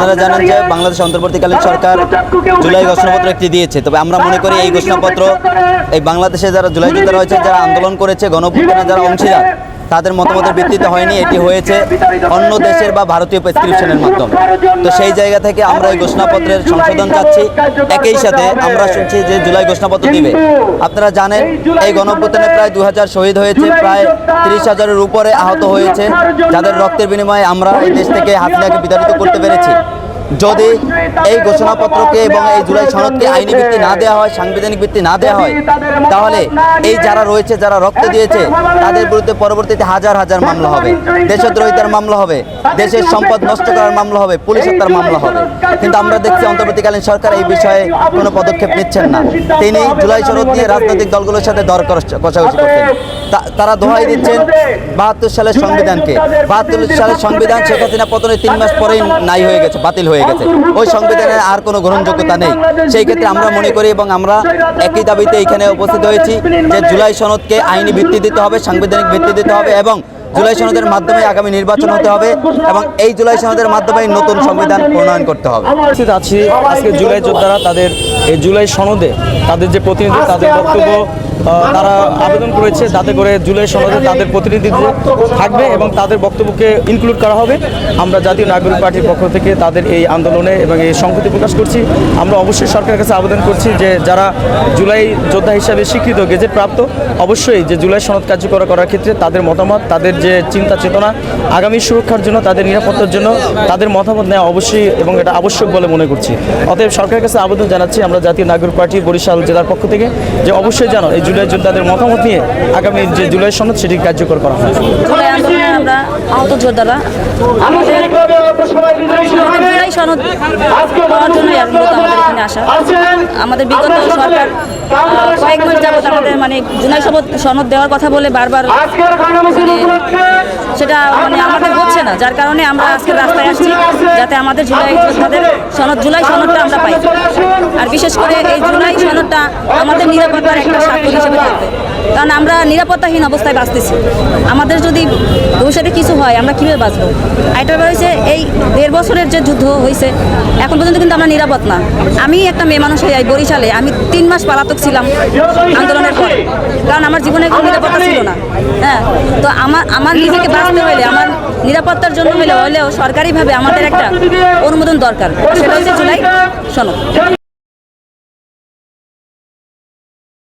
আপনারা জানেন যে বাংলাদেশ অন্তর্বর্তীকালীন সরকার জুলাই ঘোষণাপত্র একটি দিয়েছে। তবে আমরা মনে করি এই ঘোষণাপত্র এই বাংলাদেশে যারা জুলাই যুদ্ধ রয়েছে যারা আন্দোলন করেছে গণপূর্ণ যারা অংশীদার তাদের মতামতের ভিত্তিতে হয়নি এটি হয়েছে অন্য দেশের বা ভারতীয় প্রেসক্রিপশনের মাধ্যমে। তো সেই জায়গা থেকে আমরা এই ঘোষণাপত্রের সংশোধন চাচ্ছি। একই সাথে আমরা শুনছি যে জুলাই ঘোষণাপত্র দিবে। আপনারা জানেন এই গণঅভ্যুত্থানে প্রায় দু হাজার শহীদ হয়েছে প্রায় তিরিশ হাজারের উপরে আহত হয়েছে। যাদের রক্তের বিনিময়ে আমরা এই দেশ থেকে হাসিনাকে বিতাড়িত করতে পেরেছি। যদি এই ঘোষণাপত্রকে এবং এই জুলাই সনদকে আইনি ভিত্তি না দেওয়া হয়, সাংবিধানিক ভিত্তি না দেওয়া হয়, তাহলে এই যারা রয়েছে, যারা রক্ত দিয়েছে, তাদের বিরুদ্ধে পরবর্তীতে হাজার হাজার মামলা হবে। দেশদ্রোহিতার মামলা হবে, দেশের সম্পদ নষ্ট করার মামলা হবে, পুলিশ হত্যার মামলা হবে। কিন্তু আমরা দেখছি অন্তর্বর্তীকালীন সরকার এই বিষয়ে কোনো পদক্ষেপ নিচ্ছেন না। তিনি জুলাই সনদ নিয়ে রাজনৈতিক দলগুলোর সাথে দর কষ- কষাকষি করছেন। তারা দোহাই দিচ্ছেন বাহাত্তর সালের সংবিধানকে। বাহাত্তর সালের সংবিধান শেখ হাসিনা পতনের তিন মাস পরেই নাই হয়ে গেছে, বাতিল হয়ে গেছে। ওই সংবিধানের আর কোনো গ্রহণযোগ্যতা নেই। সেই ক্ষেত্রে আমরা মনে করি এবং আমরা একই দাবিতে এখানে উপস্থিত হয়েছি যে জুলাই সনদকে আইনি ভিত্তি দিতে হবে সাংবিধানিক ভিত্তি দিতে হবে এবং জুলাই সনদের মাধ্যমে আগামী নির্বাচন হতে হবে এবং এই জুলাই সনদের মাধ্যমে নতুন সংবিধান প্রণয়ন করতে হবে। আছি। আজকে জুলাই যোদ্ধারা তাদের এই জুলাই সনদে তাদের যে প্রতিনিধি তাদের বক্তব্য তারা আবেদন করেছে যাতে করে জুলাই সনদে তাদের প্রতিনিধি থাকবে এবং তাদের বক্তব্যকে ইনক্লুড করা হবে। আমরা জাতীয় নাগরিক পার্টির পক্ষ থেকে তাদের এই আন্দোলনে এবং এই সংহতি প্রকাশ করছি। আমরা অবশ্যই সরকারের কাছে আবেদন করছি যে যারা জুলাই যোদ্ধা হিসাবে স্বীকৃত গেজেট প্রাপ্ত অবশ্যই যে জুলাই সনদ কার্যকর করার ক্ষেত্রে তাদের মতামত তাদের যে চিন্তা চেতনা আগামী সুরক্ষার জন্য তাদের নিরাপত্তার জন্য তাদের মতামত নেওয়া অবশ্যই এবং এটা আবশ্যক বলে মনে করছি। অতএব সরকারের কাছে আবেদন জানাচ্ছি আমরা জাতীয় নাগরিক পার্টি বরিশাল জেলার পক্ষ থেকে যে অবশ্যই জানো, এই জুলাই যোদ্ধাদের মতামত নিয়ে আগামী যে জুলাই সনদ সেটি কার্যকর করা হয়। আমরা আহত যোদ্ধারা আমাদের আমাদের জুলাই সনদ পাওয়ার জন্যই মূলত আমাদের এখানে আসা। আমাদের বিগত সরকার কয়েক মাস যাবত আমাদের মানে জুলাই সনদ সনদ দেওয়ার কথা বলে বারবার মানে সেটা মানে আমাদের হচ্ছে না। যার কারণে আমরা আজকে রাস্তায় আসছি যাতে আমাদের জুলাই যোদ্ধাদের সনদ জুলাই সনদটা আমরা পাই আর বিশেষ করে এই জুলাই সনদটা আমাদের নিরাপত্তার একটা স্বাক্ষর হিসেবে থাকবে। কারণ আমরা নিরাপত্তাহীন অবস্থায় বাঁচতেছি। আমাদের যদি ভবিষ্যতে কিছু হয়, আমরা কীভাবে বাঁচবো? আরেকটা হয়েছে এই দেড় বছরের যে যুদ্ধ হয়েছে এখন পর্যন্ত কিন্তু আমরা নিরাপদ না। আমি একটা মেয়ে মানুষ হয়ে বরিশালে, আমি তিন মাস পালাতক ছিলাম আন্দোলনের পরে। কারণ আমার জীবনে কোনো নিরাপত্তা ছিল না। হ্যাঁ তো আমার আমার নিজেকে বাঁচতে হলে আমার নিরাপত্তার জন্য হলে হলেও সরকারিভাবে আমাদের একটা অনুমোদন দরকার। সেটা হচ্ছে জুলাই সনদ।